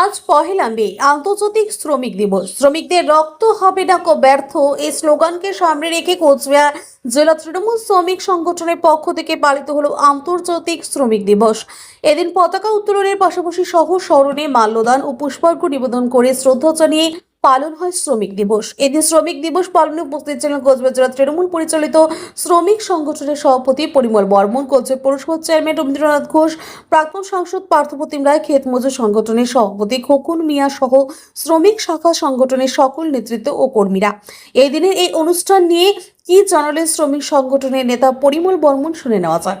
আজ পহেলা মে, আন্তর্জাতিক শ্রমিক দিবস। শ্রমিকদের রক্ত হবে না কো ব্যর্থ, এই স্লোগানকে সামনে রেখে কোচবিহার জেলা তৃণমূল শ্রমিক সংগঠনের পক্ষ থেকে পালিত হলো আন্তর্জাতিক শ্রমিক দিবস। এদিন পতাকা উত্তোলনের পাশাপাশি সহ স্মরণে মাল্যদান ও পুষ্পার্ঘ্য নিবেদন করে শ্রদ্ধা জানিয়ে পালন হয় শ্রমিক দিবস। এদিন শ্রমিক দিবস পালনে উপস্থিত ছিলেন কোচবিহার জেলা তৃণমূল পরিচালিত শ্রমিক সংগঠনের সভাপতি পরিমল বর্মন, কোচবিহার পৌরসভার চেয়ারম্যান রবীন্দ্রনাথ ঘোষ, প্রাক্তন সাংসদ পার্থপ্রতিম রায়, ক্ষেত মজুর সংগঠনের সভাপতি খোকন মিয়া সহ শ্রমিক শাখা সংগঠনের সকল নেতৃত্ব ও কর্মীরা। এই দিনের এই অনুষ্ঠান নিয়ে কি জানালেন শ্রমিক সংগঠনের নেতা পরিমল বর্মন শুনে নেওয়া যাক।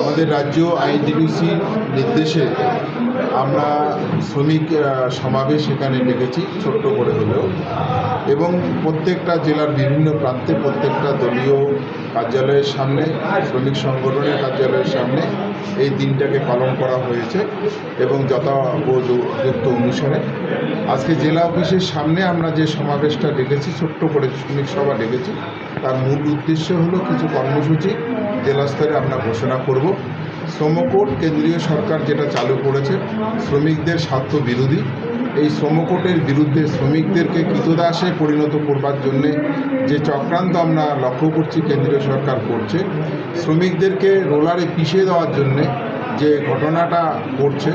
আমাদের রাজ্য আইনডিবিসির নির্দেশে আমরা শ্রমিক সমাবেশ এখানে ডেকেছি, ছোট্ট করে হলেও। এবং প্রত্যেকটা জেলার বিভিন্ন প্রান্তে প্রত্যেকটা দলীয় কার্যালয়ের সামনে, শ্রমিক সংগঠনের কার্যালয়ের সামনে এই দিনটাকে পালন করা হয়েছে এবং যথাযুক্ত অনুসারে। আজকে জেলা অফিসের সামনে আমরা যে সমাবেশটা ডেকেছি, ছোট্ট করে শ্রমিক সভা ডেকেছি, তার মূল উদ্দেশ্য হলো কিছু কর্মসূচি জেলা স্তরে আমরা ঘোষণা করব। শ্রমকোড কেন্দ্রীয় সরকার যেটা চালু করেছে, শ্রমিকদের স্বার্থ বিরোধী। এই শ্রমকোটের বিরুদ্ধে শ্রমিকদেরকে কৃতদাসে পরিণত করবার জন্যে যে চক্রান্ত আমরা লক্ষ্য করছি কেন্দ্রীয় সরকার করছে, শ্রমিকদেরকে রোলারে পিষিয়ে দেওয়ার জন্যে যে ঘটনাটা করছে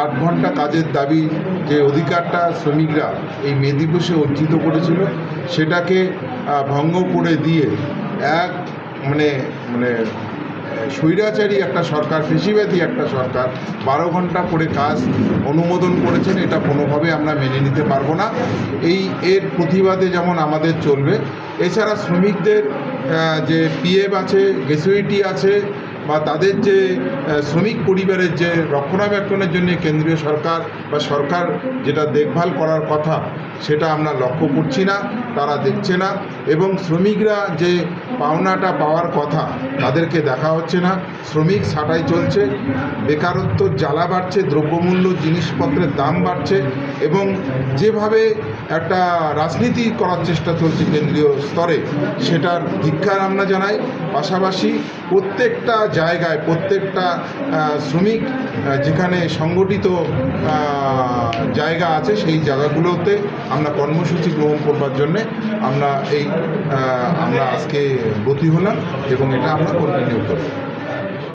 আট ঘণ্টা কাজের দাবি যে অধিকারটা শ্রমিকরা এই মে দিবসে অর্জিত করেছিল, সেটাকে ভঙ্গ করে দিয়ে এক মানে মানে স্বৈরাচারী একটা সরকার কৃষিবাদী একটা সরকার, বারো ঘণ্টা করে কাজ অনুমোদন করেছেন, এটা কোনোভাবে আমরা মেনে নিতে পারব না। এই এর প্রতিবাদে যেমন আমাদের চলবে, এছাড়া শ্রমিকদের যে পিএফ আছে, গ্যাসুইটি আছে, বা তাদের যে শ্রমিক পরিবারের যে রক্ষণাবেক্ষণের জন্য কেন্দ্রীয় সরকার বা সরকার যেটা দেখভাল করার কথা, সেটা আমরা লক্ষ্য করছি না, তারা দেখছে না। এবং শ্রমিকরা যে পাওনাটা পাওয়ার কথা তাদেরকে দেখা হচ্ছে না। শ্রমিক ছাঁটাই চলছে, বেকারত্ব জ্বালা বাড়ছে, দ্রব্যমূল্য জিনিসপত্রের দাম বাড়ছে এবং যেভাবে একটা রাজনীতি করার চেষ্টা চলছে কেন্দ্রীয় স্তরে, সেটার ধিক্ষার আমরা জানাই। পাশাপাশি প্রত্যেকটা জায়গায় প্রত্যেকটা শ্রমিক যেখানে সংগঠিত জায়গা আছে সেই জায়গাগুলোতে আমরা কর্মসূচি গ্রহণ করবার জন্যে আমরা এই আমরা আজকে ব্রতী হলাম এবং এটা আমরা কন্টিনিউ করব।